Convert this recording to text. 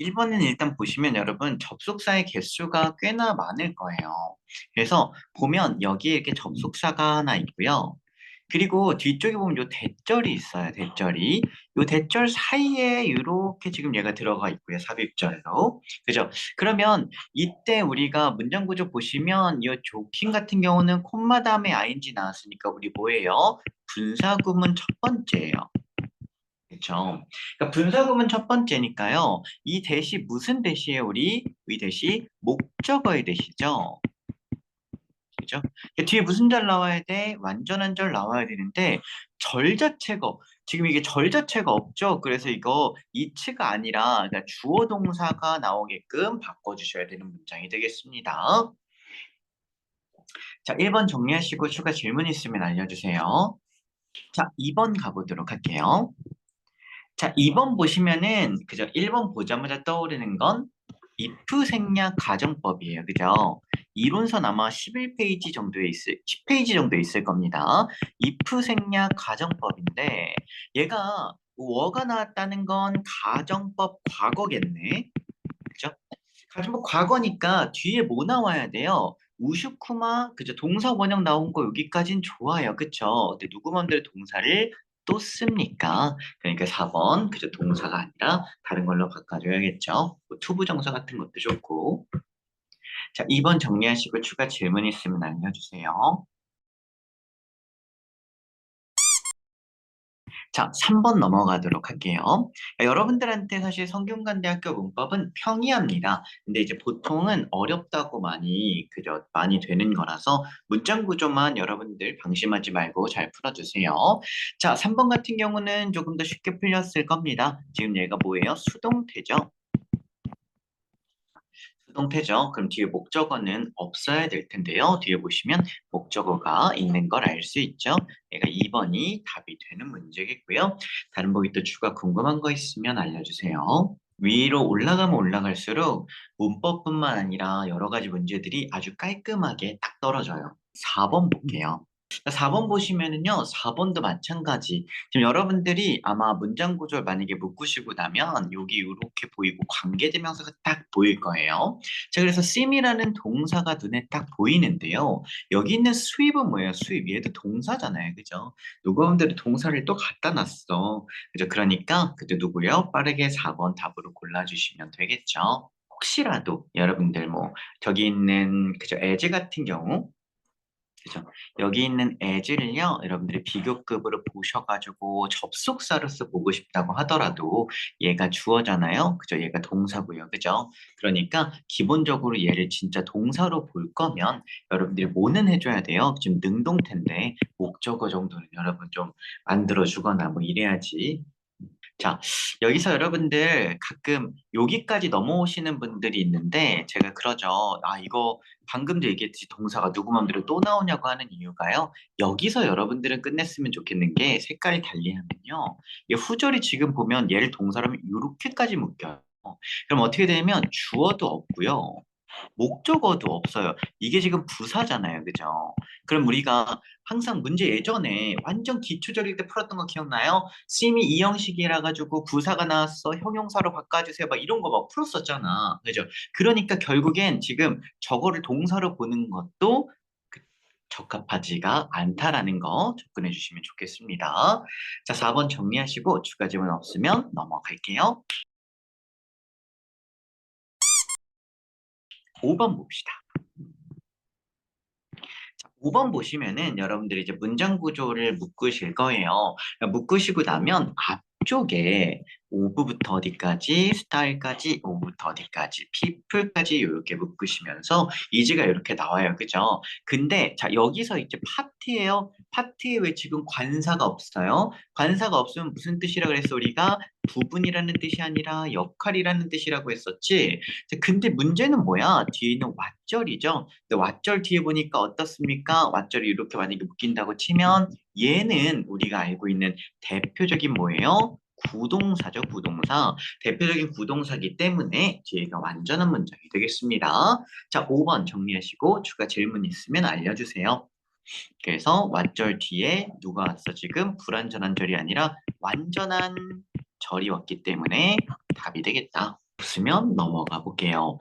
1번은 일단 보시면 여러분 접속사의 개수가 꽤나 많을 거예요. 그래서 보면 여기에 이렇게 접속사가 하나 있고요. 그리고 뒤쪽에 보면 요 대절이 있어요. 대절이. 요 대절 사이에 이렇게 지금 얘가 들어가 있고요. 삽입절로. 그죠? 그러면 이때 우리가 문장 구조 보시면 이 조킹 같은 경우는 콤마 다음에 ing 나왔으니까 우리 뭐예요? 분사 구문 첫 번째예요. 그렇죠. 그러니까 분사구문 첫 번째니까요. 이 대시 무슨 대시예요? 우리 이 대시 목적어의 대시죠. 그죠? 뒤에 무슨 절 나와야 돼? 완전한 절 나와야 되는데 절 자체가 지금 이게 절 자체가 없죠. 그래서 이거 이츠가 아니라 그러니까 주어 동사가 나오게끔 바꿔주셔야 되는 문장이 되겠습니다. 자, 1번 정리하시고 추가 질문 있으면 알려주세요. 자, 2번 가보도록 할게요. 자, 2번 보시면은 그죠? 1번 보자마자 떠오르는 건 if 생략 가정법이에요. 그죠? 이론선 아마 11페이지 정도에 있을 10페이지 정도에 있을 겁니다. if 생략 가정법인데 얘가 워가 나왔다는 건 가정법 과거겠네. 그죠? 가정법 과거니까 뒤에 뭐 나와야 돼요? 우슈쿠마 그죠? 동사 원형 나온 거 여기까진 좋아요. 그쵸? 근데 누구 맘대로 동사를 또 씁니까? 그러니까 4번 그저 동사가 아니라 다른 걸로 바꿔줘야겠죠. 뭐 투부 정사 같은 것도 좋고. 자, 2번 정리하시고 추가 질문 있으면 알려주세요. 자, 3번 넘어가도록 할게요. 여러분들한테 사실 성균관대학교 문법은 평이합니다. 근데 이제 보통은 어렵다고 많이 그저 많이 되는 거라서 문장 구조만 여러분들 방심하지 말고 잘 풀어주세요. 자, 3번 같은 경우는 조금 더 쉽게 풀렸을 겁니다. 지금 얘가 뭐예요? 수동태죠. 수동태죠. 그럼 뒤에 목적어는 없어야 될 텐데요. 뒤에 보시면 목적어가 있는 걸 알 수 있죠. 얘가 2번이 답이 되는 문제겠고요. 다른 보기 또 추가 궁금한 거 있으면 알려주세요. 위로 올라가면 올라갈수록 문법뿐만 아니라 여러 가지 문제들이 아주 깔끔하게 딱 떨어져요. 4번 볼게요. 4번 보시면은요, 4번도 마찬가지. 지금 여러분들이 아마 문장 구조를 만약에 묶으시고 나면 여기 이렇게 보이고 관계대명사가 딱 보일 거예요. 자, 그래서 sim이라는 동사가 눈에 딱 보이는데요. 여기 있는 수입은 뭐예요? 수입. 얘도 동사잖아요. 그죠? 누구 마음대로 동사를 또 갖다 놨어. 그죠? 그러니까 그때 누구요? 빠르게 4번 답으로 골라주시면 되겠죠. 혹시라도 여러분들 뭐 저기 있는 그죠? as 같은 경우 그죠? 여기 있는 as를요, 여러분들이 비교급으로 보셔가지고 접속사로서 보고 싶다고 하더라도 얘가 주어잖아요. 그죠? 얘가 동사고요. 그죠? 그러니까 기본적으로 얘를 진짜 동사로 볼 거면 여러분들이 뭐는 해줘야 돼요? 지금 능동태인데 목적어 정도는 여러분 좀 만들어주거나 뭐 이래야지 자, 여기서 여러분들 가끔 여기까지 넘어오시는 분들이 있는데 제가 그러죠. 아, 이거 방금도 얘기했듯이 동사가 누구 맘대로 또 나오냐고 하는 이유가요. 여기서 여러분들은 끝냈으면 좋겠는 게 색깔이 달리하면요. 이 후절이 지금 보면 얘를 동사라면 이렇게까지 묶여요. 그럼 어떻게 되냐면 주어도 없고요. 목적어도 없어요. 이게 지금 부사잖아요. 그죠? 그럼 우리가 항상 문제 예전에 완전 기초적일 때 풀었던 거 기억나요? sim이 이 형식이라 가지고 부사가 나왔어. 형용사로 바꿔주세요. 막 이런 거 막 풀었었잖아. 그죠? 그러니까 결국엔 지금 저거를 동사로 보는 것도 그 적합하지가 않다라는 거 접근해 주시면 좋겠습니다. 자, 4번 정리하시고 추가 질문 없으면 넘어갈게요. 5번 봅시다. 자, 5번 보시면은 여러분들이 이제 문장 구조를 묶으실 거예요. 묶으시고 나면 앞쪽에 오브부터 어디까지, 스타일까지, 오브부터 어디까지, people까지 이렇게 묶으시면서 이지가 이렇게 나와요. 그죠? 근데 자 여기서 이제 파트예요. 파트에 왜 지금 관사가 없어요? 관사가 없으면 무슨 뜻이라 그랬어 우리가? 부분이라는 뜻이 아니라 역할이라는 뜻이라고 했었지. 근데 문제는 뭐야? 뒤에는 왓절이죠. 근데 왓절 뒤에 보니까 어떻습니까? 왓절이 이렇게 만약에 묶인다고 치면 얘는 우리가 알고 있는 대표적인 뭐예요? 구동사죠, 구동사. 대표적인 구동사기 때문에 뒤에가 완전한 문장이 되겠습니다. 자, 5번 정리하시고 추가 질문 있으면 알려주세요. 그래서 왓절 뒤에 누가 왔어 지금? 불완전한 절이 아니라 완전한 절이 왔기 때문에 답이 되겠다. 없으면 넘어가 볼게요.